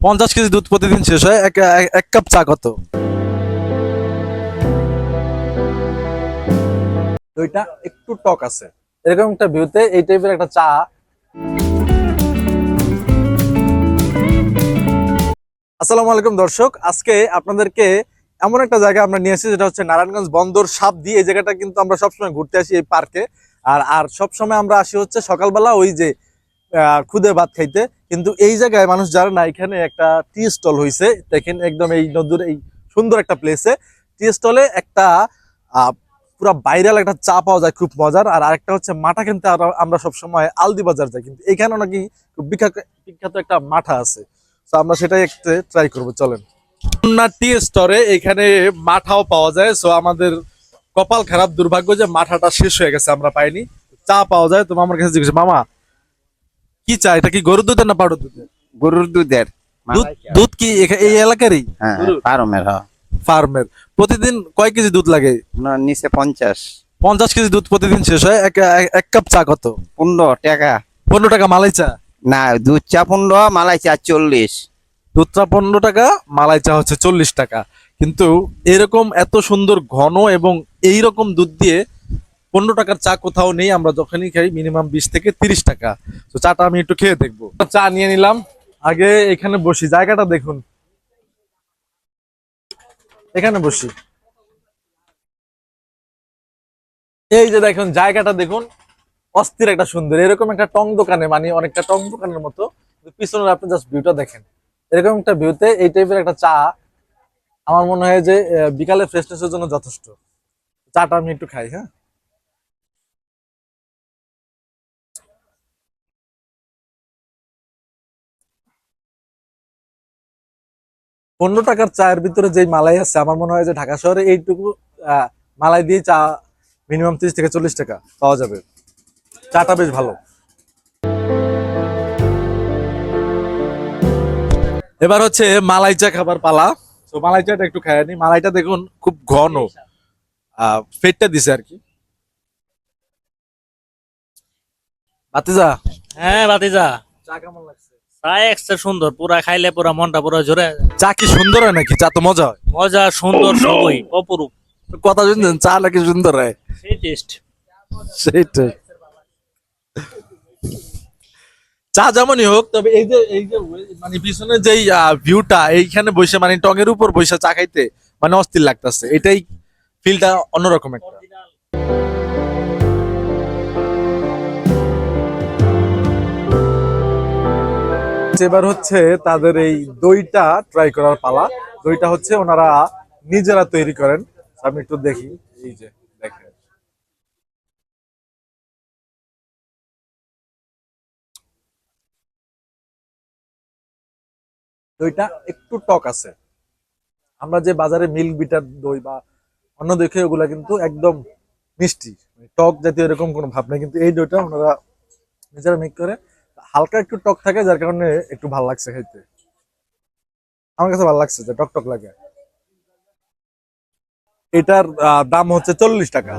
পঞ্চাশ কেজি দুধ প্রতিদিন শেষ হয়, এক এক- কাপ চা কত? একটু টক আছে। এরকম একটা ভিউতে এই টাইপের একটা চা। আসসালামু আলাইকুম দর্শক, আজকে আপনাদেরকে এমন একটা জায়গা আমরা নিয়ে এসেছি, যেটা হচ্ছে নারায়ণগঞ্জ বন্দর সাপ দিয়ে। এই জায়গাটা কিন্তু আমরা সবসময় ঘুরতে আসি এই পার্কে আর আর সবসময় আমরা আসি হচ্ছে সকালবেলা ওই যে খুদে ভাত খাইতে। কিন্তু এই জায়গায় মানুষ জানে না, এখানে একটা টি স্টল হয়েছে দেখেন একদম এই নদীর এই সুন্দর একটা প্লেসে টি স্টলে একটা পুরা ভাইরাল একটা চা পাওয়া যায়, খুব মজার। আর আরেকটা হচ্ছে মাঠা কিনতে আমরা- সবসময় আলদি বাজার যাই। কিন্তু এখানে নাকি খুব বিখ্যাত বিখ্যাত একটা মাঠা আছে। তো আমরা সেটাই একটু ট্রাই করব, চলেন। টি স্টোরে এখানে মাঠাও পাওয়া যায়। সো আমাদের কপাল খারাপ দুর্ভাগ্য যে মাঠাটা শেষ হয়ে গেছে, আমরা পাইনি। চা পাওয়া যায়, তো আমার কাছে জিজ্ঞেস, মামা কি চা এটা কি গরুর দুধের না পাউডার দুধের? গরুর দুধের। দুধ দুধ কি এই এলাকারই? হ্যাঁ ফার্মের হ্যাঁ ফার্মের। প্রতিদিন কয় কেজি দুধ লাগে? আপনার নিচে পঞ্চাশ। পঞ্চাশ কেজি দুধ প্রতিদিন শেষ হয়? এক এক- এক কাপ চা কত? পনেরো টাকা। পনেরো টাকা মালাই চা? না দুধ চা পনেরো মালাই চা চল্লিশ। দুধটা পনেরো টাকা মালাই চা হচ্ছে চল্লিশ টাকা। কিন্তু এরকম এত সুন্দর ঘন এবং এই রকম দুধ দিয়ে পনেরো টাকার চা কোথাও নেই, আমরা যখনই খাই মিনিমাম বিশ থেকে তিরিশ টাকা। তো চাটা আমি একটু খেয়ে দেখব। চা নিয়ে নিলাম, আগে এখানে বসি, জায়গাটা দেখুন। এখানে বসি। এই যে দেখুন, জায়গাটা দেখুন, অস্থির একটা সুন্দর। এরকম একটা টং দোকানে মানে অনেকটা টং দোকানের মতো পিছনে আপনি জাস্ট ভিউটা দেখেন। এরকম একটা ভিউতে এই টাইপের একটা চা, আমার মনে হয় যে বিকালে ফ্রেশনেসের জন্য যথেষ্ট। চাটা আমি একটু খাই হ্যাঁ? পনেরো টাকার চায়ের ভিতরে যে মালাই আছে আমার মনে হয় যে ঢাকা শহরে এইটুকু মালাই দিয়ে চা মিনিমাম ত্রিশ থেকে চল্লিশ টাকা পাওয়া যাবে। চাটা বেশ ভালো। এবার হচ্ছে মালাই চা খাবার পালা। তো মালাই চাটা একটু খাই নি। মালাইটা দেখুন খুব ঘন। আহ, ফেটটা দিছে আর কি। বাতিজা? হ্যাঁ বাতিজা। চা কেমন লাগছে? চা এক্সট্রা সুন্দর পুরা খাইলে পুরা মনটা পুরা জোরে চা কি সুন্দর হয় নাকি? চা তো মজা হয়। মজা সুন্দর সবই অপরূপ। কথা শুনছেন চা নাকি সুন্দর হয়? সেই টেস্ট সেইটাই চা যেমনই হোক তবে এই যে এই যে মানে পিছনে যেই ভিউটা এইখানে বসে মানে টঙের উপর বসে চা খাইতে মানে অস্থির লাগতেছে। এটাই ফিলটা অন্যরকম একটা। এবার হচ্ছে তাদের এই দইটা ট্রাই করার পালা। দইটা হচ্ছে ওনারা নিজেরা তৈরি করেন। আমি একটু দেখি। এই যে দইটা একটু টক আছে। আমরা যে বাজারে মিল্ক বিটার দই বা অন্য দই খাই, ওগুলা কিন্তু একদম মিষ্টি। মানে টক জাতীয় এরকম কোনো ভাব নেই, কিন্তু এই দইটা ওনারা নিজেরা মেক করে। হালকা একটু টক থাকে, যার কারণে একটু ভালো লাগছে খাইতে আমার কাছে ভালো লাগছে যে টক টক লাগে। এটার দাম হচ্ছে চল্লিশ টাকা।